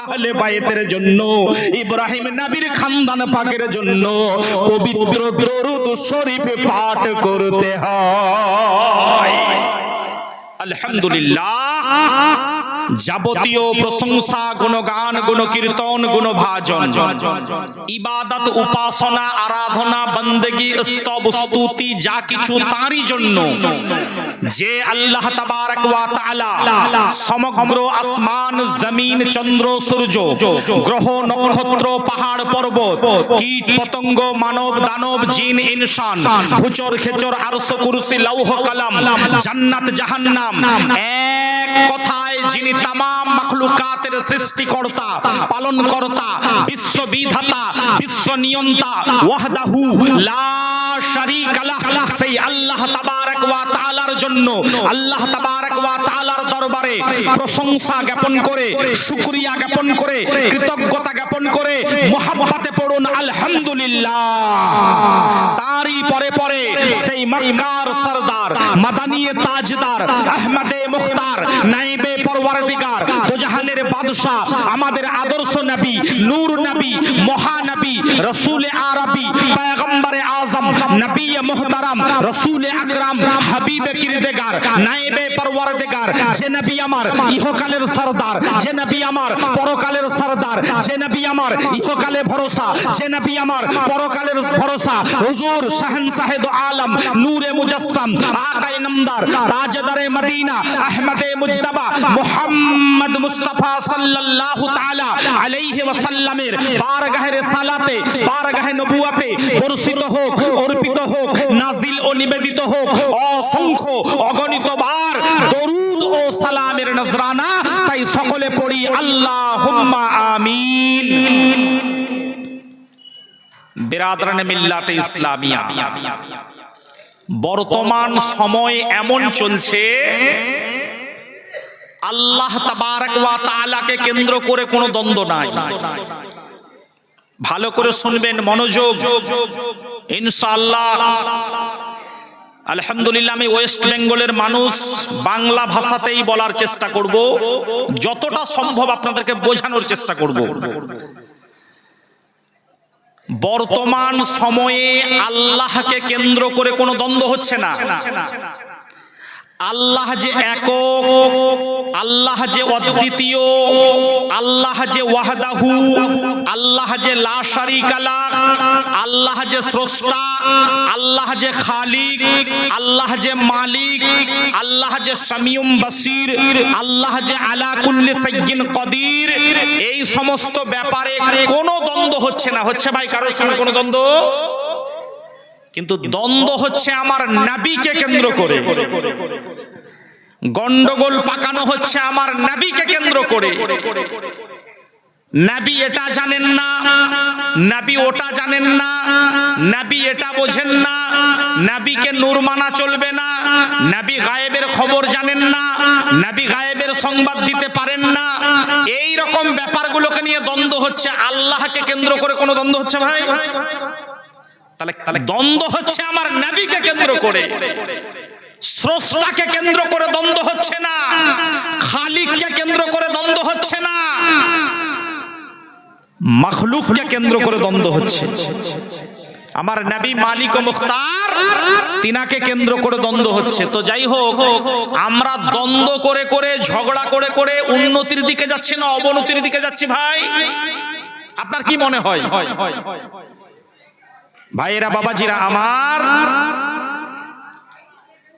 আহলে বাইতের জন্য, ইব্রাহিম নবীর খানদান পাকের জন্য পবিত্র দরুদ শরীফ পাঠ করতে হয়। আলহামদুলিল্লাহ। যাবতীয় প্রশংসা গুণগান গুণকীর্তন গুণভাজন। ইবাদত উপাসনা আরাধনা বন্দেগি স্তব স্তুতি যা কিছু তারই জন্য। যে আল্লাহ তাবারক ওয়া তাআলা সমগ্র আসমান জমিন চন্দ্র সূর্য গ্রহ নক্ষত্র পাহাড় পর্বত কীট পতঙ্গ মানব দানব জিন ইনসান ভুচর খেচর আরশ কুরসি লৌহ কলম জান্নাত জাহান্নাম। এক কথায় যিনি তামাম মাখলুকাতের সৃষ্টিকর্তা পালনকর্তা বিশ্ব বিধাতা বিশ্ব নিয়ন্তা ওয়াহদাহু লা শারীকা কৃতজ্ঞতা পড়ুন, আলহামদুলিল্লাহ। তারই পরে পরে সেই মক্কার সরদার, মাদানিয়ে তাজদার, আহমদে মুখতার, নাইবে পরওয়ারদিগার দুজাহানের বাদশাহ আমাদের আদর্শ নবী নূর নবী মহানবী রসুল আরবি পয়গম্বরে আজম নবী মুহতারাম, রসুল আকরাম, হাবিবে কিরদেগার নাইবে পরওয়ারদিগার, যে নবী আমার, ইহকালের সরদার, যে নবী আমার, পরকালের সরদার, যে নবী আমার, ইহকালে ভরসা, যে নবী আমার, পরকালের ভরসা, হুজুর শাহনশাহে দো আলম, নূরে মুজাসসাম আকায়ে নামদার, তাজদারে মদিনা, আহমদে মুজতবা, মুহাম্মদ মুস্তাফা সাল্লাল্লাহু তাআলা আলাইহি ওয়াসাল্লামের বারগাহে রিসালাতে, বারগাহে নবুয়তে বর্ষিত হোক। অর্পিত হোক, নাজিল ও নিবেদিত হোক, অসংখ্য অগণিত বার দরুদ ও সালামের নজরানা তাই সকলে পড়ি আল্লাহুম্মা আমিন। বিরাদরান মিল্লাতে ইসলামিয়া। বর্তমান সময় এমন চলছে, আল্লাহ তাবারক ওয়া তাআলাকে কেন্দ্র করে কোনো দ্বন্দ্ব নাই। ভালো করে শুনবেন, মনোযোগ। ইনশাআল্লাহ। আলহামদুলিল্লাহ, আমি ওয়েস্ট বেঙ্গলের মানুষ, বাংলা ভাষাতেই বলার চেষ্টা করব। যতটা সম্ভব আপনাদেরকে বোঝানোর চেষ্টা করব। বর্তমান সময়ে আল্লাহকে কেন্দ্র করে কোনো দ্বন্দ্ব হচ্ছে না। আল্লাহ যে একক, আল্লাহ যে অদ্বিতীয়, আল্লাহ যে ওয়াহদাহু, আল্লাহ যে লা শারিকা লাহ আল্লাহ যে স্রষ্টা, আল্লাহ যে খালিক, আল্লাহ যে মালিক, আল্লাহ যে সামিউম বাসির, আল্লাহ যে আলা কুল্লি সাইয়্যিন কদির, এই সমস্ত ব্যাপারে কোনো দ্বন্দ্ব হচ্ছে না। হচ্ছে ভাই কারোর সঙ্গে কোনো দ্বন্দ্ব? কিন্তু দ্বন্দ্ব হচ্ছে আমার নাবিকে কেন্দ্র করে। গন্ডগোল পাকানো হচ্ছে আমার নাবিকে কেন্দ্র করে। নাবি এটা জানেন না নাবি ওটা জানেন না নাবি এটা বোঝেন না নাবিকে নূর মানা চলবে না নাবি গায়েবের খবর জানেন না নাবি গায়েবের সংবাদ দিতে পারেন না। এই রকম ব্যাপারগুলোকে নিয়ে দ্বন্দ্ব হচ্ছে আল্লাহকে কেন্দ্র করে কোনো দ্বন্দ্ব হচ্ছে ভাই? তাহলে তাহলে দ্বন্দ্ব হচ্ছে আমার নাবিকে কেন্দ্র করে। স্রষ্টাকে কেন্দ্র করে দ্বন্দ্ব হচ্ছে না। খালিককে কেন্দ্র করে দ্বন্দ্ব হচ্ছে না। মখলুককে কেন্দ্র করে দ্বন্দ্ব হচ্ছে। আমার নবী মালিক ও মুখতার, তিনাকে কেন্দ্র করে দ্বন্দ্ব হচ্ছে। তো যাই হোক, আমরা দ্বন্দ্ব করে করে, ঝগড়া করে করে উন্নতির দিকে যাচ্ছি না, অবনতির দিকে যাচ্ছি ভাই। আপনার কি মনে হয়? ভাইয়েরা, বাবাজিরা আমার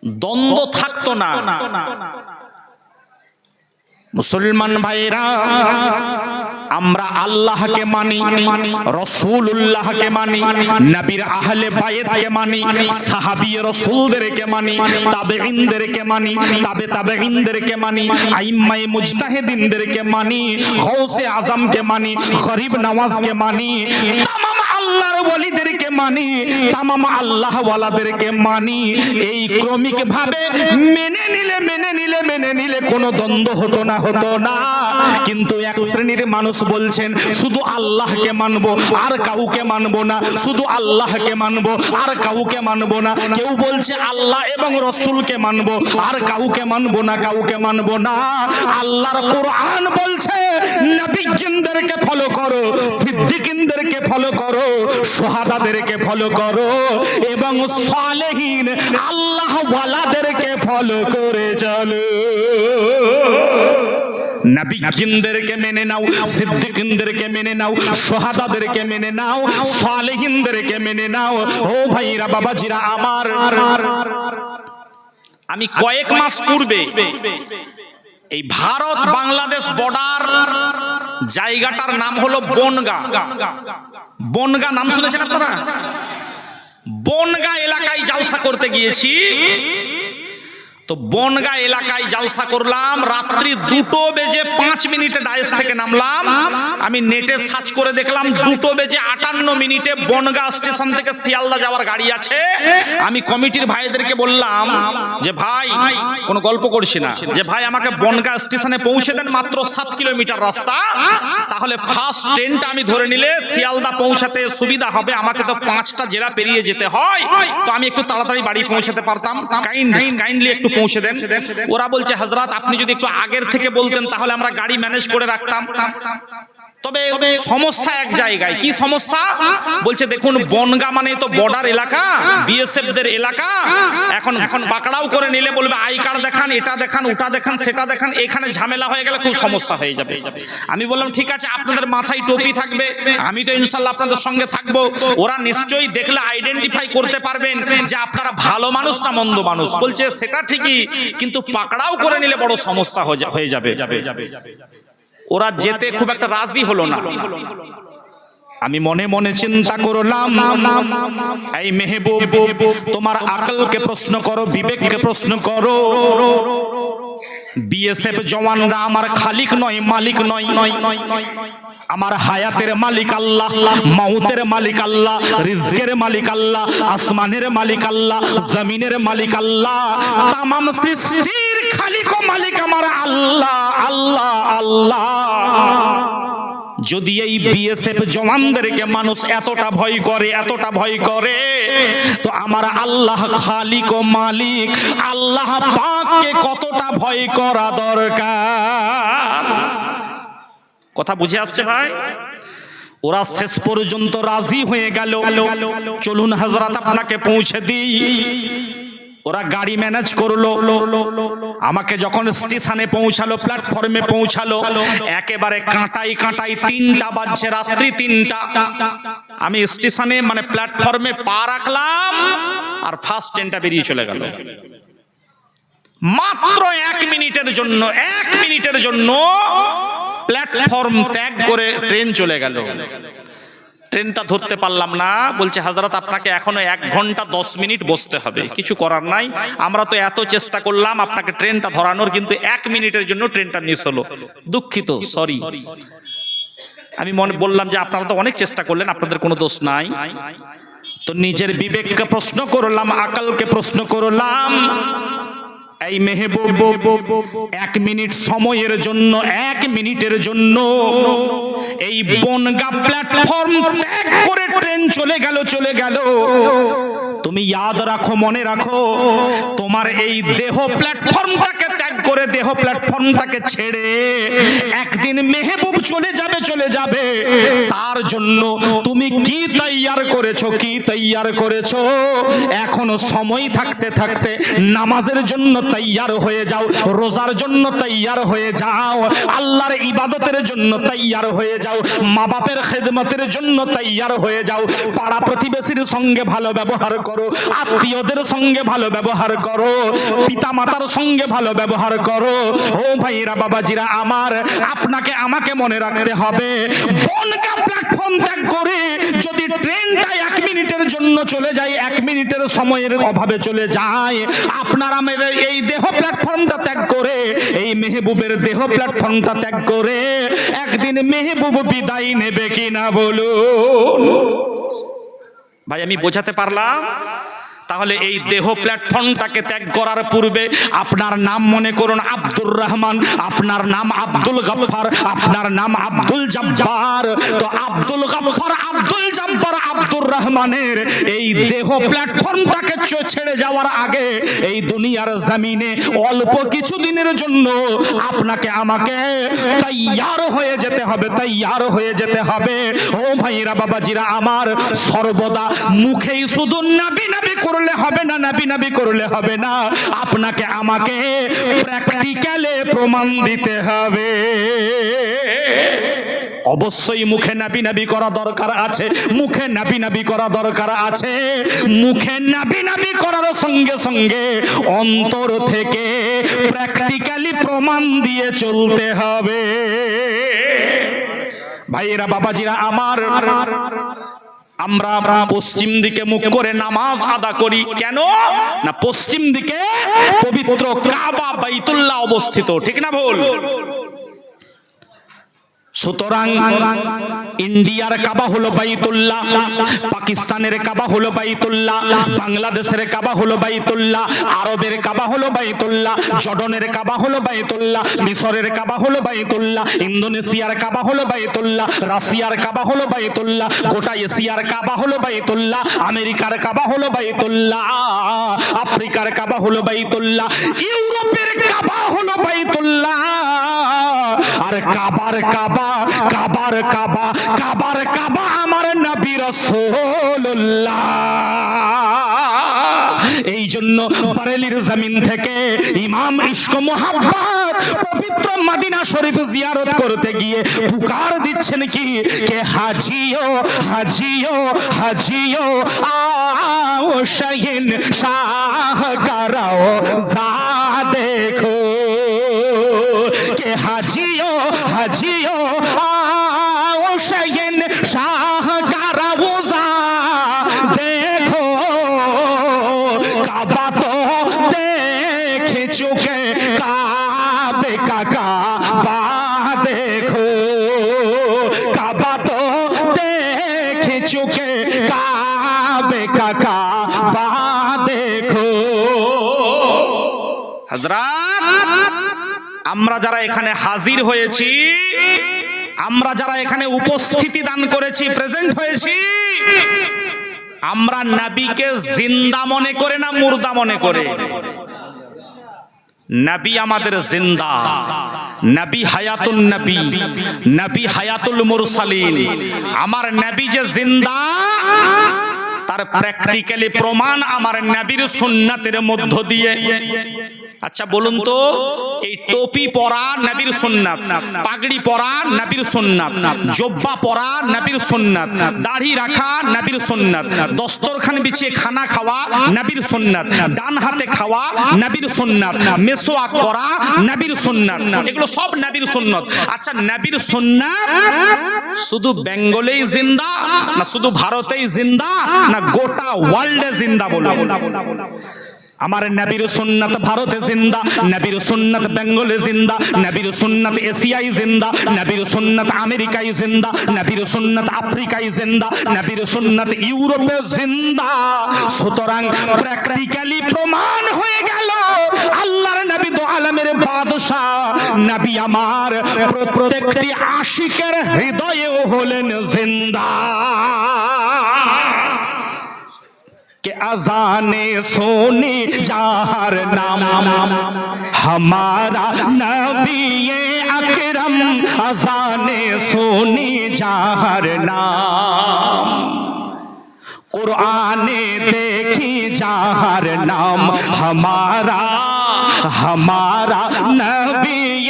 দ্বন্দ্ব থাকতো না। মুসলমান ভাইয়েরা আমরা আল্লাহকে মানি রসুল্লাহকে মানি, নবীর আহলে বায়েতকে মানি, সাহাবী রসুলদেরকে মানি তাবে তাবেঈনদেরকে মানি, তাবে তাবেঈনদেরকে মানি, আইম্মায়ে মুজতাহিদিনদেরকে মানি গৌসে আজমকে মানি, গরিব নওয়াজকে মানি আল্লাহর ওলিদেরকে মানি, তামাম আল্লাহ ওয়ালাদেরকে মানি। এই ক্রমিক ভাবে মেনে নিলে মেনে নিলে মেনে নিলে কোনো দ্বন্দ্ব হতো না হতো না। কিন্তু এক শ্রেণির মানুষ বলছেন, শুধু আল্লাহকে মানবো, আর কাউকে মানবো না। শুধু আল্লাহকে মানবো, আর কাউকে মানবো না। কেউ বলছে, আল্লাহ এবং রসুলকে মানবো, আর কাউকে মানবো না, কাউকে মানবো না। আল্লাহর কোরআন বলছে নবীজিনদেরকে ফলো করো সিদ্দিকিনদেরকে ফলো করো। সোহাদাদেরকে ফলো করো এবং সালেহীন আল্লাহ ওয়ালাদেরকে ফলো করে চলো। নবীজিনদেরকে মেনে নাও, সিদ্দিকিনদেরকে মেনে নাও, সোহাদাদেরকে মেনে নাও, সালেহিনদেরকে মেনে নাও। ও ভাইরা, বাবাজিরা, আমার আমি কয়েক মাস পূর্বে এই ভারত বাংলাদেশ বর্ডার জায়গাটার নাম হলো বনগা। বনগা নাম শুনেছেন আপনারা? বনগা এলাকায় জালসা করতে গিয়েছি। তো বনগা এলাকায় জালসা করলাম। রাত্রি দুটো বেজে পাঁচ মিনিটে ডায়েস থেকে নামলাম। আমি নেটে সার্চ করে দেখলাম, দুটো বেজে আটান্ন মিনিটে বনগা স্টেশন থেকে শিয়ালদা যাওয়ার গাড়ি আছে। আমি কমিটির ভাইদেরকে বললাম যে, ভাই, কোনো গল্প করছি না। যে, ভাই, আমাকে বনগা স্টেশনে পৌঁছে দেন মাত্র সাত কিলোমিটার রাস্তা। তাহলে ফার্স্ট ট্রেনটা আমি ধরে নিলে শিয়ালদা পৌঁছাতে সুবিধা হবে। আমাকে তো পাঁচটা জেলা পেরিয়ে যেতে হয়। তো আমি একটু তাড়াতাড়ি বাড়ি পৌঁছাতে পারতাম। কাইন্ডলি কাইন্ডলি একটু পৌঁছে দেন। ওরা বলছে হাজরাত আপনি যদি একটু আগের থেকে বলতেন, তাহলে আমরা গাড়ি ম্যানেজ করে রাখতাম। তবে সমস্যা এক জায়গায়। কি সমস্যা? বলছে দেখুন বনগা মানে তো বর্ডার এলাকা বিএসএফ দের এলাকা। এখন এখন পাকড়াও করে নিলে বলবে আই কার্ড দেখান এটা দেখান ওটা দেখান সেটা দেখান এখানে ঝামেলা হয়ে গেলে খুব সমস্যা হয়ে যাবে। আমি বললাম ঠিক আছে আপনাদের মাথায় টুপি থাকবে আমি তো ইনশাল্লাহ আপনাদের সঙ্গে থাকব। ওরা নিশ্চয়ই দেখলে আইডেন্টিফাই করতে পারবেন যে আপনারা ভালো মানুষ না মন্দ মানুষ। বলছে সেটা ঠিকই কিন্তু পাকড়াও করে নিলে বড় সমস্যা হয়ে যা- হয়ে যাবে। ওরা যেতে খুব একটা রাজি হলো না। আমি মনে মনে চিন্তা করলাম, এই মেহবুব, তোমার আকলকে প্রশ্ন করো, বিবেককে প্রশ্ন করো। বিএসএফ জওয়ানরা আমার খালিক নয়, মালিক নয়। আমার হায়াতের মালিক আল্লাহ, মাউতের মালিক আল্লাহ, রিজকের মালিক আল্লাহ, আসমানের মালিক আল্লাহ, জমিনের মালিক আল্লাহ। তামাম সৃষ্টির খালিক মালিক আমার আল্লাহ আল্লাহ আল্লাহ। যদি এই বিএসএফ জওয়ানদেরকে মানুষ এতটা ভয় করে, এতটা ভয় করে, তো আমার আল্লাহ খালিক ও মালিক, আল্লাহ পাককে কতটা ভয় করা দরকার? কথা বুঝে আসছে ভাই? ওরা শেষ পর্যন্ত রাজি হয়ে গেল। চলুন হজরত আপনাকে পৌঁছে দিই। ওরা গাড়ি ম্যানেজ করল। আমাকে যখন স্টেশনে পৌঁছালো প্ল্যাটফর্মে পৌঁছালো, একেবারে কাঁটাই কাঁটাই তিনটা বাজছে, রাত্রি তিনটা। আমি স্টেশনে মানে প্ল্যাটফর্মে পা রাখলাম আর ফার্স্ট ট্রেনটা বেরিয়ে চলে গেল। মাত্র এক মিনিটের জন্য, এক মিনিটের জন্য প্ল্যাটফর্ম ত্যাগ করে ট্রেন চলে গেল। ট্রেনটা ধরতে পারলাম না। বলছে হাজরত আপনাকে এখনও এক ঘণ্টা দশ মিনিট বসতে হবে। কিছু করার নাই। আমরা তো এত চেষ্টা করলাম আপনাকে ট্রেনটা ধরানোর, কিন্তু এক মিনিটের জন্য ট্রেনটা মিস হলো। দুঃখিত সরি আমি মনে, বললাম যে আপনারা তো অনেক চেষ্টা করলেন, আপনাদের কোনো দোষ নাই। তো নিজের বিবেককে প্রশ্ন করলাম, আকালকে প্রশ্ন করলাম। এই মেহবুব, এক মিনিট সময়ের জন্য, এক মিনিটের জন্য এই বনগা প্ল্যাটফর্ম ত্যাগ করে ট্রেন চলে গেল চলে গেল। তুমি ইয়াদ রাখো, মনে রাখো, তোমার এই দেহ প্ল্যাটফর্মটাকে ত্যাগ করে, দেহ প্ল্যাটফর্মটাকে ছেড়ে একদিন মেহবুব চলে যাবে চলে যাবে। তার জন্য তুমি কি তৈয়ার করেছ, কি তৈয়ার করেছ? এখনও সময় থাকতে থাকতে নামাজের জন্য তৈয়ার হয়ে যাও, রোজার জন্য তৈয়ার হয়ে যাও, আল্লাহর ইবাদতের জন্য তৈয়ার হয়ে যাও মা বাপের খেদমতের জন্য তৈয়ার হয়ে যাও, পাড়া প্রতিবেশীর সঙ্গে ভালো ব্যবহার করো আত্মীয়দের সঙ্গে ভালো ব্যবহার করো। পিতা মাতার সঙ্গে ভালো ব্যবহার করো। ও ভাইরা বাবাজিরা, আমার, আপনাকে আমাকে মনে রাখতে হবে। বনগা প্ল্যাটফর্ম ত্যাগ করে যদি ট্রেনটা এক মিনিটের জন্য চলে যায়, এক মিনিটের সময়ের অভাবে চলে যায়, আপনার আমার এই দেহ প্ল্যাটফর্মটা ত্যাগ করে, এই মেহবুবের দেহ প্ল্যাটফর্মটা ত্যাগ করে, একদিন মেহবুব বিদায় নেবে কিনা বলুন। ভাই আমি বোঝাতে পারলাম? তাহলে এই দেহ প্ল্যাটফর্মটাকে ত্যাগ করার পূর্বে আপনার নাম মনে করুন আব্দুর রহমান, আপনার নাম আব্দুল গফফার, আপনার নাম আব্দুল জব্বার। তো আব্দুল গফফার, আব্দুল জব্বার, আব্দুর রহমানের এই দেহ প্ল্যাটফর্মটাকে ছেড়ে যাওয়ার আগে এই দুনিয়ার জমিনে অল্প কিছু দিনের জন্য আপনাকে আমাকে তৈয়ার হয়ে যেতে হবে, তৈয়ার হয়ে যেতে হবে। ও ভাইরা, বাবাজিরা, আমার সর্বদা মুখেই শুধু নাবি নাবি করলে হবে না, নাবি নাবি করলে হবে না। আপনাকে আমাকে প্র্যাকটিক্যালে প্রমাণ দিতে হবে। অবশ্যই মুখে নাবি নাবি করা দরকার আছে, মুখে নাবি নাবি করা দরকার আছে। মুখে নাবি নাবি করার সঙ্গে সঙ্গে অন্তর থেকে প্র্যাকটিক্যালি প্রমাণ দিয়ে চলতে হবে। ভাইয়েরা, বাবাজিরা, আমার আমরা পশ্চিম দিকে মুখ করে নামাজ আদা করি। কেন? না পশ্চিম দিকে পবিত্র কাবা বাইতুল্লাহ অবস্থিত। ঠিক না ভুল? সুতরাং ইন্ডিয়ার কাবা হলো বাইতুল্লাহ পাকিস্তানের কাবা হলো বাইতুল্লাহ বাংলাদেশের কাবা হলো বাইতুল্লাহ আরবের কাবা হলো বাইতুল্লাহ জর্ডনের কাবা হলো বাইতুল্লাহ মিশরের কাবা হলো বাইতুল্লাহ ইন্দোনেশিয়ার কাবা হলো বাইতুল্লাহ রাশিয়ার কাবা হলো বাইতুল্লাহ গোটা এশিয়ার কাবা হলো বাইতুল্লাহ আমেরিকার কাবা হলো বাইতুল্লাহ আফ্রিকার কাবা হলো বাইতুল্লাহ ইউরোপের কাবা হলো বাইতুল্লাহ আর কাবার কাবা কাবার কাবা কাবার কাবা আমার নবী রাসূলুল্লাহ। এই জন্য বারেলির জমিন থেকে ইমাম ইশক মোহাম্মদ পবিত্র মাদিনা শরীফ জিয়ারত করতে গিয়ে পুকার দিচ্ছেন কি? কে হাজিও হাজিও হাজিও? আও শাহিন শাহ কারাও দেখো। কে হাজিও হাজিও, আও শাহিন শাহ কারাও যা দেখো, কাবা তো দেখে চোখে কাবে কাকা, বা দেখো। কাবা তো দেখে চোখে কাবে কাকা, বা দেখো। হজরত আমরা যারা এখানে হাজির হয়েছি, আমরা যারা এখানে উপস্থিতি দান করেছি প্রেজেন্ট হয়েছি, আমরা নাবিকে জিন্দা মনে করে না মুর্দা মনে করে? নবী আমাদের জিন্দা। নবী হায়াতুল নবী নবী হায়াতুল মুরসালিন। আমার নবী যে জিন্দা, তার প্র্যাকটিক্যালি প্রমাণ আমার নবীর সুন্নাতের মধ্য দিয়ে। আচ্ছা বলুন তো, এই টপি পরা নবীর সুন্নাত, পাগড়ি পরা নবীর সুন্নাত, জব্বা পরা নবীর সুন্নাত, দাড়ি রাখা নবীর সুন্নাত, দস্তরখান বিছিয়ে খানা খাওয়া নবীর সুন্নাত, ডান হাতে খাওয়া নবীর সুন্নাত মেসোয়াক করা নবীর সুন্নাত, এগুলো সব নবীর সুন্নাত। আচ্ছা নবীর সুন্নাত শুধু বেঙ্গলেই জিন্দা না শুধু ভারতেই জিন্দা না গোটা ওয়ার্ল্ডে জিন্দা বলো আমার নবীর সুন্নাত ভারতে জিন্দা, নবীর সুন্নাত বেঙ্গলে জিন্দা, নবীর সুন্নাত এশিয়ায় জিন্দা, নবীর সুন্নাত আমেরিকায় জিন্দা, নবীর সুন্নাত আফ্রিকায় জিন্দা, নবীর সুন্নাত ইউরোপে জিন্দা। সুতরাং প্র্যাকটিক্যালি প্রমাণ হয়ে গেল, আল্লাহর নবী তো আলমের বাদশাহ। নবী আমার প্রত্যেকটি আশিকের হৃদয়েও হলেন জিন্দা। के अजाने सोनी जाहर नाम। हमारा नबी अकरम अजाने सोनी जाहर नाम। कुराने देखी जाहर नाम। हमारा हमारा नबी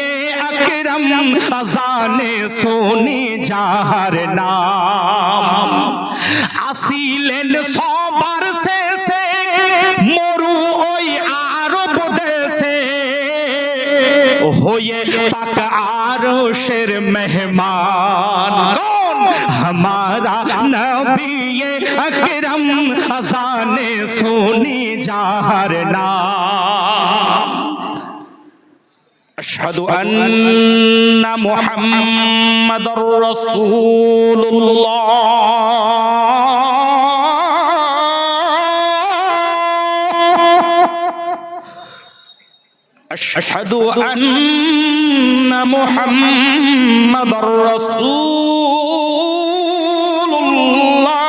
अकरम अजाने सोनी जाहर नाम। আসিলেন সবার শেষে মরু ওই আরব দেশে হয়ে পাক আরশের মেহমান কোন हमारा नबी अकरम अजाने सोनी जाहर नाम أشهد أن محمد رسول الله أشهد أن محمد رسول الله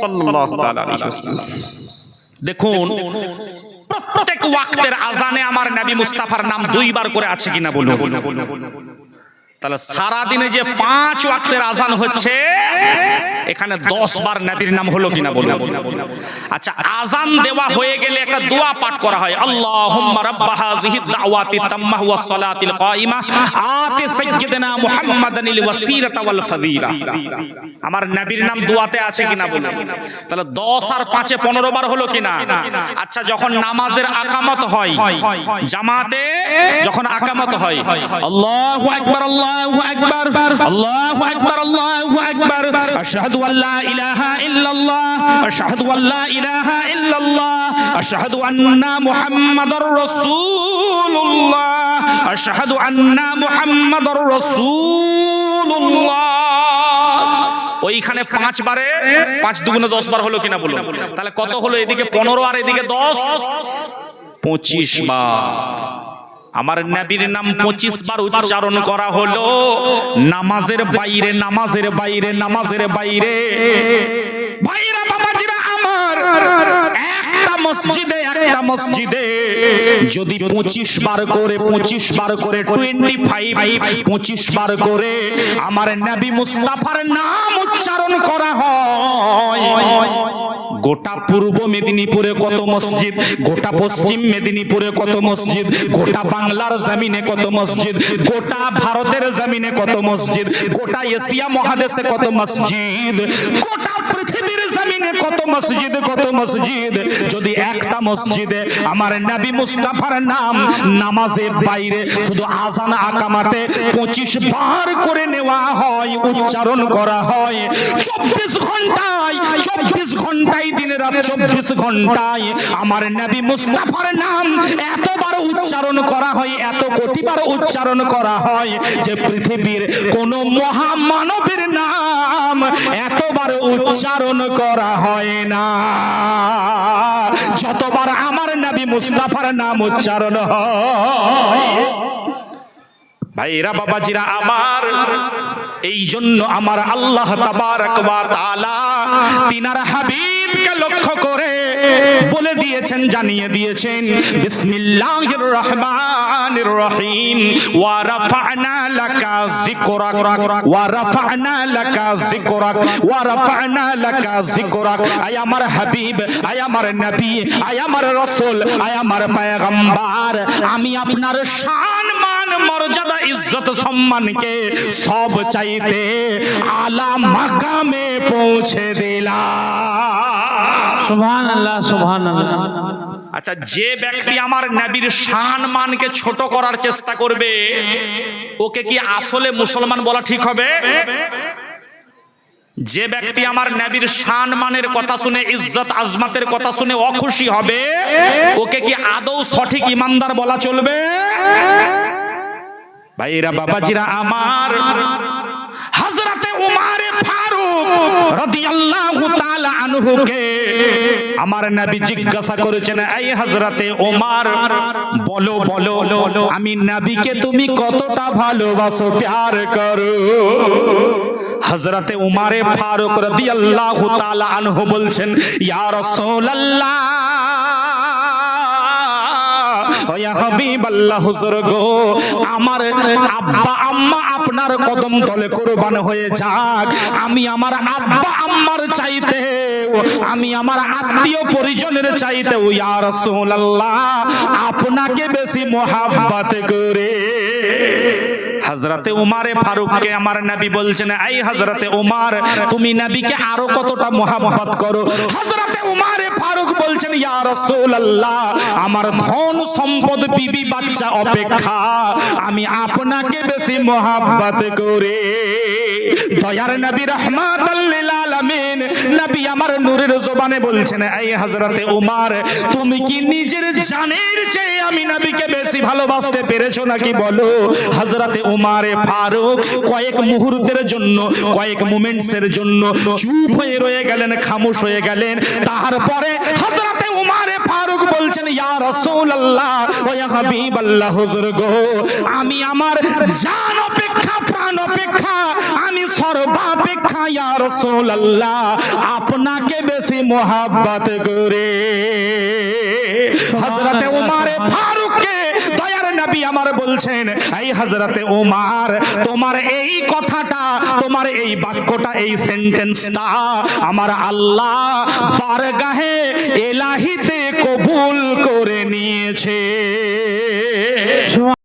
সাল্লাল্লাহু তাআলা আলাইহি ওয়াসাল্লাম দেখুন প্রত্যেক ওয়াক্তের আজানে আমার নবী মুস্তাফার নাম দুইবার করে আছে কিনা বলুন। তাহলে সারা দিনে যে পাঁচ ওয়াক্তের আজান হচ্ছে এখানে দশ বার নবীর নাম হলো কিনা বলুন। আচ্ছা আজান দেওয়া হয়ে গেলে একটা দোয়া পাঠ করা হয়। আল্লাহুম্মা রাব্বা হাযিহি দাওয়াতি তাম্মাহ ওয়াস সালাতিল কায়িমা। আতি সাইয়্যিদিনা মুহাম্মাদানিল ওয়াসিলাতা ওয়াল ফাদিলা আমার নবীর নাম দোয়াতে আছে কিনা বলুন। তাহলে দশ আর পাঁচে পনেরো বার হলো কিনা? আচ্ছা যখন নামাজের আকামত হয় জামাতে যখন আকামত হয়। আল্লাহু আকবার আল্লাহু আকবার আল্লাহু আকবার আল্লাহু আকবার আশহাদু আল্লা ইলাহা ইল্লাল্লাহ আশহাদু আল্লা ইলাহা ইল্লাল্লাহ আশহাদু আন্না মুহাম্মাদার রাসূলুল্লাহ আশহাদু আন্না মুহাম্মাদার রাসূলুল্লাহ ওইখানে পাঁচ বারে পাঁচ দুগুণে দশ বার হলো কিনা বলুন। তাহলে কত হলো এদিকে? পনেরো আর এদিকে দশ? পঁচিশ বার। আমার নবীর নাম পঁচিশ বার উচ্চারণ করা হলো। নামাজের বাইরে নামাজের বাইরে নামাজের বাইরে। ভাইরা, বাবাজিরা, আমার একটা মসজিদে একটা মসজিদে। যদি পঁচিশ বার করে, পঁচিশ বার করে টোয়েন্টি ফাইভ পঁচিশ বার করে আমার নবী মুস্তাফার নাম উচ্চারণ করা হয়। গোটা পূর্ব মেদিনীপুরে কত মসজিদ, গোটা পশ্চিম মেদিনীপুরে কত মসজিদ, গোটা বাংলার জমিনে কত মসজিদ, গোটা ভারতের জমিনে কত মসজিদ, গোটা এশিয়া মহাদেশে কত মসজিদ, গোটা পৃথিবীর জমিনে কত মসজিদ কত মসজিদ। যদি একটা মসজিদে আমার নবী মুস্তাফার নাম নামাজে বাইরে শুধু আজান আকামাতে পঁচিশ বার করে নেওয়া হয় উচ্চারণ করা হয়। চব্বিশ ঘন্টায় চব্বিশ ঘন্টায় দিনে রাত চব্বিশ ঘন্টায় আমার নবী মুস্তাফার নাম এতবার উচ্চারণ করা হয় এত কোটিবার উচ্চারণ করা হয় যে পৃথিবীর কোন মহামানবের নাম এতবার উচ্চারণ করা হয় না। যতবার আমার নবী মুস্তাফার নাম উচ্চারণ ভাইরা, বাবাজিরা, আমার এই জন্য আমার আল্লাহ তাবারক ওয়া তাআলা তিনার হাবিবকে লক্ষ্য করে বলে দিয়েছেন, জানিয়ে দিয়েছেন, বিসমিল্লাহির রহমানির রহিম। ওয়া রাফা'না লাকা যিকরাক, ওয়া রাফা'না লাকা যিকরাক, ওয়া রাফা'না লাকা যিকরাক। আয় আমার হাবিব, আয় আমার নবী, আয় আমার রাসূল, আয় আমার পয়গম্বর। আমি আপনার শান, মান, মর্যাদা, ইজ্জত, সম্মানকে সব চাইতে আলা মাকামে পৌঁছে দিলাম। আচ্ছা যে ব্যক্তি আমার নবীর শান মানকে ছোট করার চেষ্টা করবে, ওকে কি আসলে মুসলমান বলা ঠিক হবে? যে ব্যক্তি আমার নবীর শান মানের কথা শুনে, ইজ্জত আজমাতের কথা শুনে অখুশি হবে, ওকে কি আদৌ সঠিক ইমানদার বলা চলবে? ভাইরা বাবাজিরা আমার হযরতে উমার ফারুক রাদিয়াল্লাহু আমার নবী জিজ্ঞাসা করেছেন, এই হযরতে ওমর, বলো বলো আমি নবীকে তুমি কতটা ভালোবাসো, প্যার করো? হজরতে উমারে ফারুক রাদিয়াল্লাহু তাআলা আনহু বলছেন ইয়ার রাসূলুল্লাহ ও আমার আব্বা আম্মা আপনার কদম তলে কোরবান হয়ে যাক। আমি আমার আব্বা আম্মার চাইতে আমি আমার আত্মীয় পরিজনের চাইতে ইয়া রাসূলুল্লাহ, আপনাকে বেশি মোহাব্বত করে। হজরতে উমারে ফারুককে আমার নবী বলছেন, এই হজরতে উমার, তুমি নবীকে আরও কতটা মোহাব্বত করো? হজরতে উমারে ফারুক বলছেন, ইয়া রাসূলুল্লাহ, আমার ধন সম্পদ, বিবি, বাচ্চা অপেক্ষা, আমি আপনাকে বেশি মোহাব্বত করে। দয়ার নবী রহমাতাল লিল আলামিন, নবী আমার নূরের জবানে বলছেন, এই হজরতে উমার, তুমি কি নিজের জানের চেয়ে আমি নবীকে বেশি ভালোবাসতে পেরেছ নাকি বলো? হজরতে উমার উমারে ফারুক, কয়েক মুহূর্তের জন্য, কয়েক মোমেন্টসের জন্য চুপ হয়ে রয়ে গেলেন, খামোশ হয়ে গেলেন। তারপরে হযরতে উমারে ফারুক বলছেন, ইয়া রাসূলুল্লাহ, ও ইয়া হাবিবাল্লাহ, হুজুর গো, আমি আমার জান অপেক্ষা অপেক্ষা, আমি সর্বাপেক্ষা আপনাকে বেশি মোহাব্বত করে। উমারে ফারুককে দয়ার নবী আমার বলছেন, এই উমার, তোমার এই কথাটা, তোমার এই বাক্যটা, এই সেন্টেন্সটা আমার আল্লাহ বারগাহে এলাহিতে কবুল করে নিয়েছে।